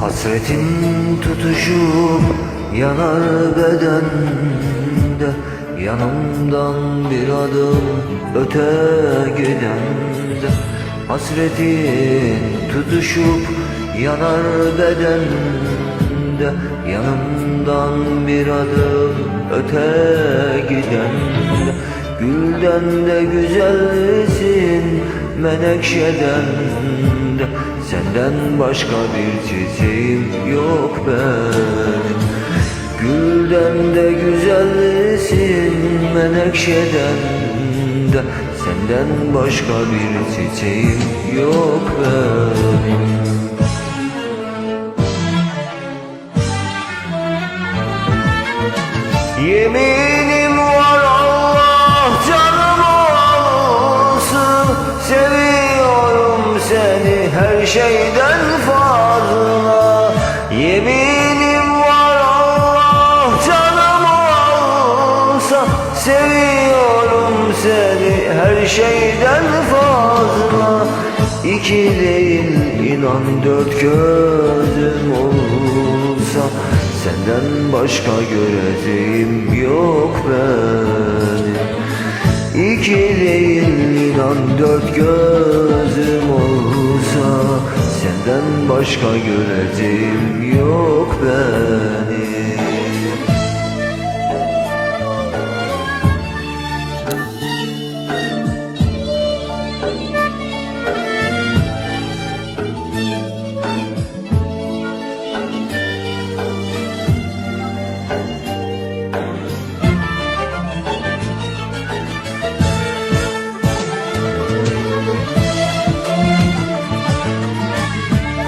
Hasretin tutuşup yanar bedende. Yanımdan bir adım öte gidende. Hasretin tutuşup yanar bedende. Yanımdan bir adım öte gidende. Gülden de güzelsin menekşeden de Senden başka bir çiçeğim yok benim Gülden de güzelsin menekşeden de. Senden başka bir çiçeğim yok benim Yeminim her şeyden fazla. Yeminim var Allah canımı alsa Seviyorum seni her şeyden fazla. İki değil inan dört gözüm olsa Senden başka göreceğim yok benim. İki değil inan dört gözüm olsa senden başka göretim yok ben.